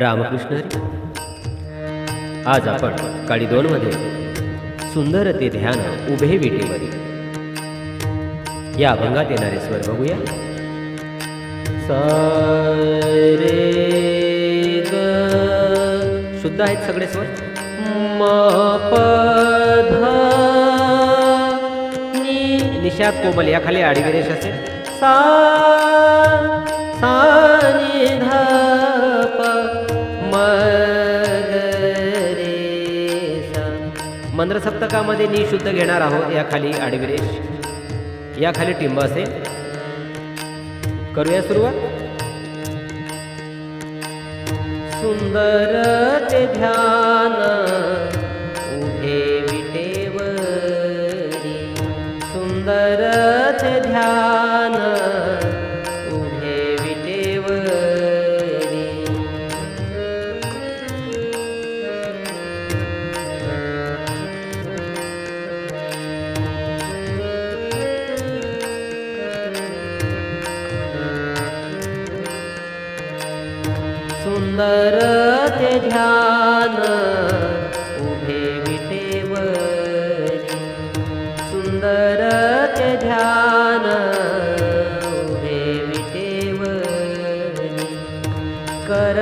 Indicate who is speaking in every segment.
Speaker 1: रामकृष्ण हरी. आज आपण काळी दोन मध्ये सुंदर ते ध्यान उभे विटेवरी या अभंगात येणारे स्वर बघूया. सा रे शुद्ध आहेत सगळे स्वर? म निषाद कोमल याखाली आडवी रेष असेल. सा मंद्र सप्तकामध्ये नि शुद्ध घेणार आहोत. या खाली आडवी या खाली टिंब असेल. करूया सुरुवात. सुंदर ते ध्यान उभे विटेवरी. सुंदर ते ध्यान. सुंदर ते ध्यान उभे विटेवरी सुंदर ते ध्यान उभे विटेवरी कर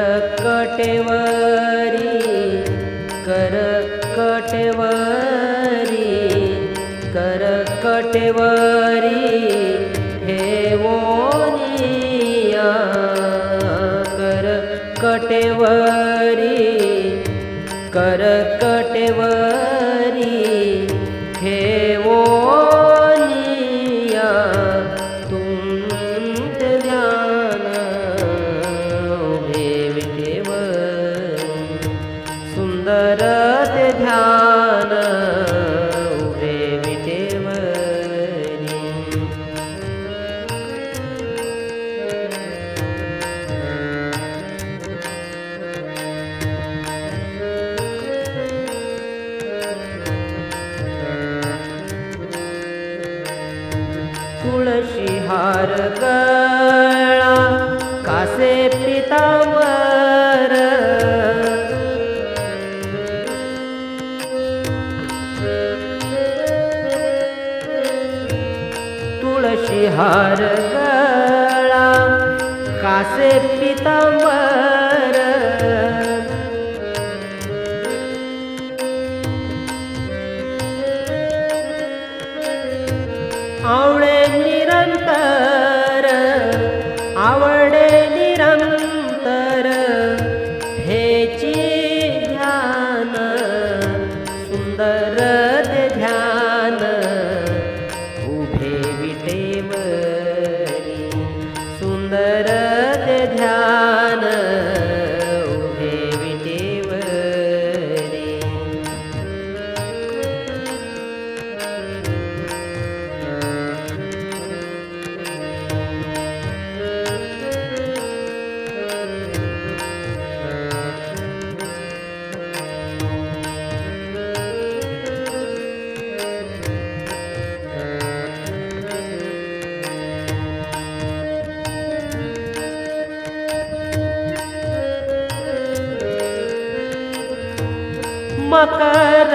Speaker 1: करकटेवरी करकटेवरी. कटेवरी कर कटेवरी ठेवोनिया तुमचे ध्यान उभे विटेवरी सुंदर कळा कासे पितावर. तुळशी हार गळा कासे पितावर. आवळे निरंतर मकर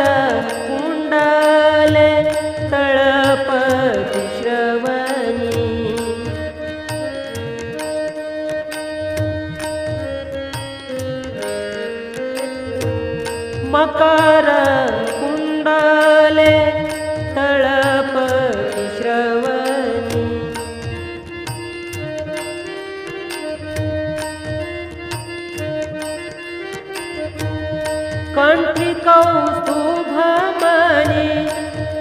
Speaker 1: कुंडले तळपती श्रवणी. मकर कुंडले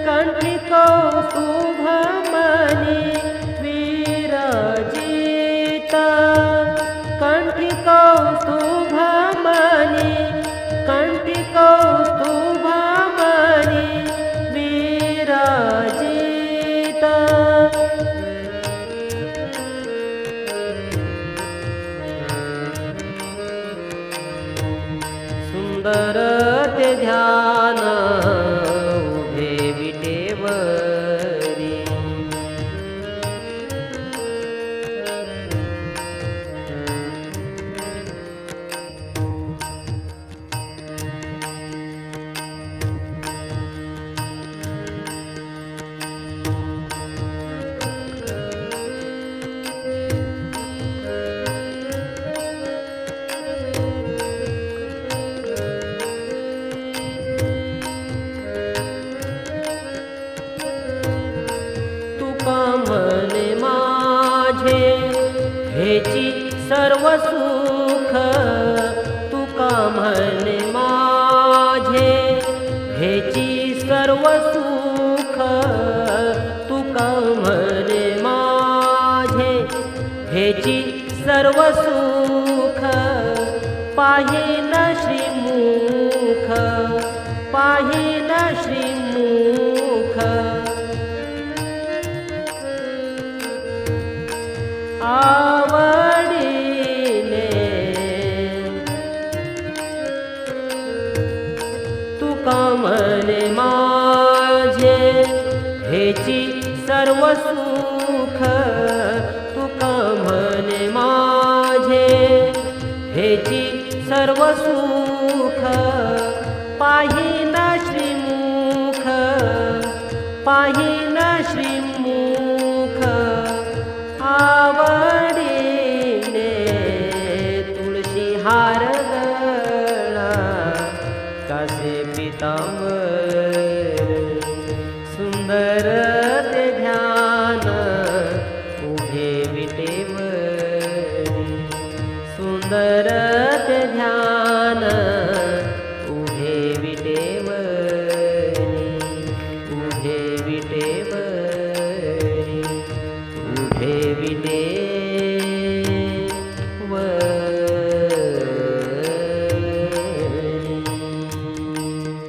Speaker 1: कण्ठितौ शुभमनि विटेवरी पाहिन श्रीमुख पाहिन श्रीमुख। सर्व सुख पाहिना श्रीमुख पाहिन